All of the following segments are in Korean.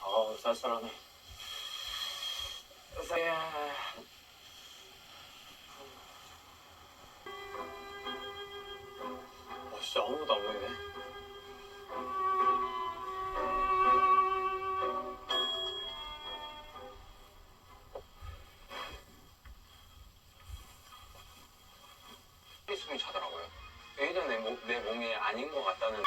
아 쌀쌀하네. 쌀. 아 진짜 아무것도 안 보이네. 숨이 차더라고요. 예전 내, 몸, 내 몸이 아닌 것 같다는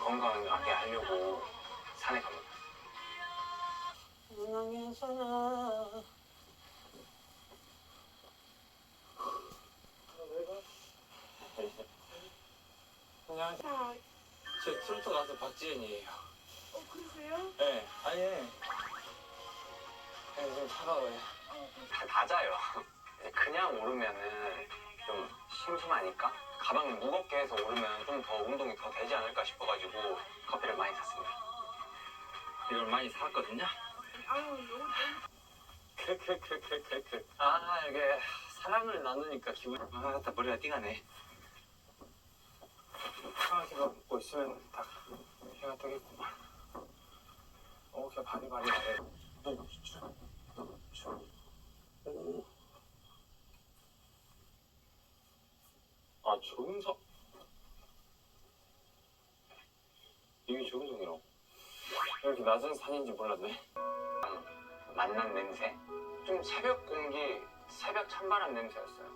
건강하게 하려고 산에 갑니다. 안녕하세요. 제 트로트 가수 그러세요? 차가워요. 어, 다 낮아요. 그냥 오르면은 좀 심심하니까 가방을 무겁게 해서 오르면 좀 더 운동이 더 되지 않을까 싶어가지고 커피를 많이 샀습니다. 이걸 많이 샀거든요. 아유, 너무 크크크크크크. 아 이게 사랑을 나누니까 기분 아 맞다 머리가 띵하네. 하나씩 먹고 있으면 딱 해가 뜨겠구만. 오, 그냥 바리바리 하네. 오, 진짜. 진짜. 오. 아, 조인성. 이게 조인성이라고. 이렇게 낮은 산인지 몰랐네. 만난 냄새? 좀 새벽 공기, 새벽 찬바람 냄새였어요.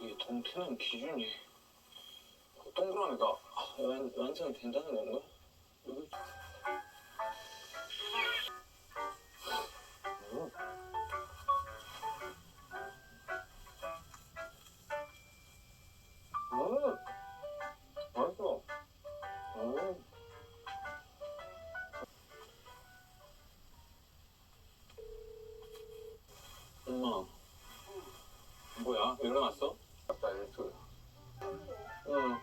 이게 동트는 기준이 동그라미가 완, 완성이 된다는 건가? 아빠 일주. 응. 어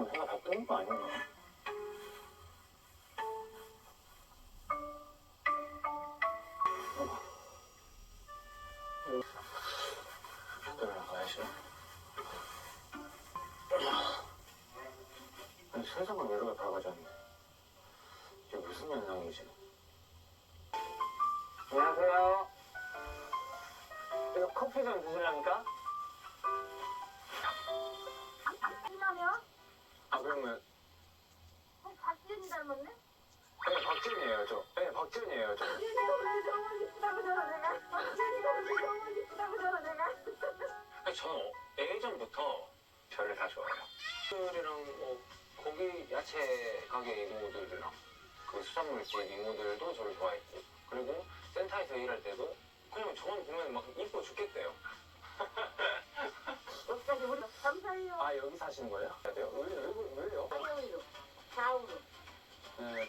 이러면 해가 다 뜨는 거 아니야? 들어가야지. 아니, 세상을 왜 이렇게 밝아졌는데? 이게 무슨 현상이지? 안녕하세요. 이거 커피 좀 드시랍니까? 내가 아니, 저는 예전부터 별을 다 좋아해요. 들이랑 뭐 고기 야채 가게 이모들이랑 그 수산물 집 이모들도 저를 좋아했고 그리고 센터에서 일할 때도 그냥 저만 보면 막 이뻐 죽겠대요. 여기까지 우리 감사해요 아 여기 사시는 거예요? 네, 왜, 왜, 왜요? 사경이로 좌우로 네,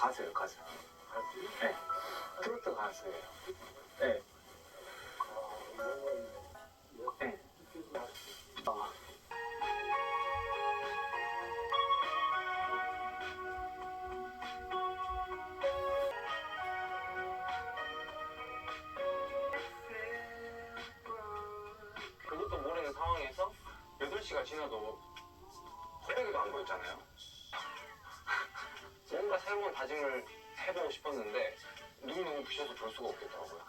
가수예요 가수. 네. 트로트 가수예요. 네. 네. 그것도 모르는 상황에서 8시가 지나도 호백이도 안 보였잖아요. 새로운 다짐을 해보고 싶었는데 눈이 너무 부셔서 볼 수가 없겠더라고요.